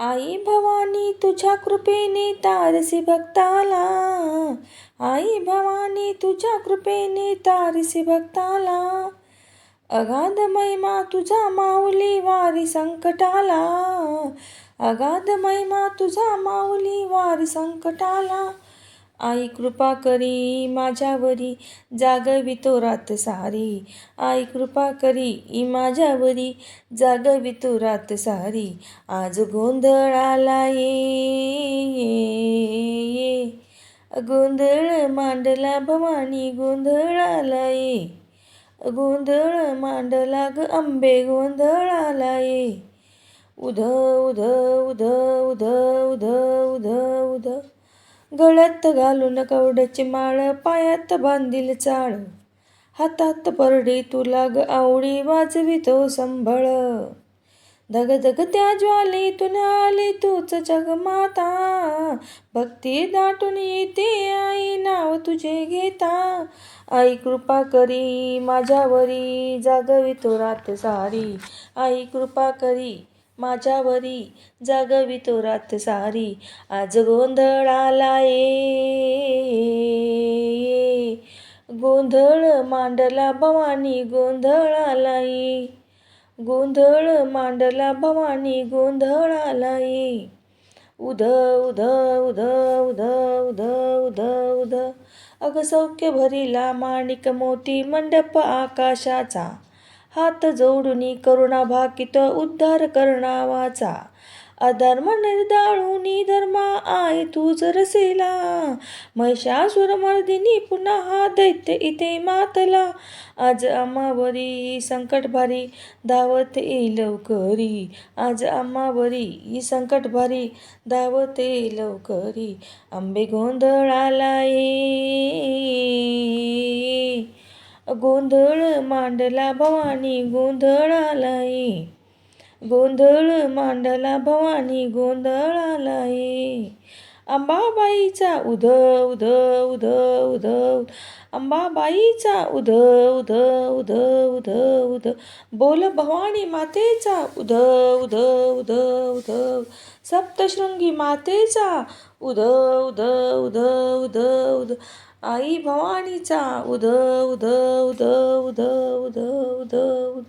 आई भवानी तुझ्या कृपेने तारसी भक्ताला. आई भवानी तुझ्या कृपेने तारसी भक्ताला. अगाध महिमा तुझा माऊली वारी संकटाला. अगाध महिमा तुझा माऊली वारी संकटाला. आई कृपा करी माझ्यावरी जागवितो रात सारी. आई कृपा करी ई माझ्यावरी जागवितो रात सारी. आज गोंधळाला ये ये, ये. गोंधळ मांडला भवानी गोंधळाला ये गोंधळ मांडला ग आंबे गोंधळाला ये उध उध उध गळ्यात घालून कवड्याची माळ पायात बांधील चाळ. हातात परडी तुला ग आवडी वाजवितो संभळ. धग धग त्या ज्वालेतून आली तूच जगमाता. भक्ती दाटून येते आई नाव तुझे घेता. आई कृपा करी माझ्यावरी जागवितो रात सारी. आई कृपा करी माझ्यावरी जागवितो रात सारी. आज गोंधळाला ये गोंधळ मांडला भवानी गोंधळाला ये गोंधळ मांडला भवानी गोंधळाला ये उध उध उध उध उध उध उध अग सौख्य भरिला माणिक मोती मंडप आकाशाचा. हात जोडूनी करुणा भाकित उद्धार करणावाचा. अधर्म निर्दाळुनी धर्मा आय तू रसेला महिषासुर मर्दिनी पुन्हा हा दैत्य इथे मातला. आज आम्हावरी संकट भारी धावत ये लवकरी. आज आम्हावरी ही संकट भारी धावत ये लवकरी. आंबे गोंधळाला ये. गोंधळ मांडला भवानी गोंधळ आलाय. गोंधळ मांडला भवानी गोंधळाला अंबाबाईचा उधव उधव उधव उधव अंबाबाईचा उध उध उध उध उध बोल भवानी मातेचा उध उध उध उध सप्तशृंगी मातेचा उध उध उध उध उध आई भवानीचा उध उध उध उध उध उध उध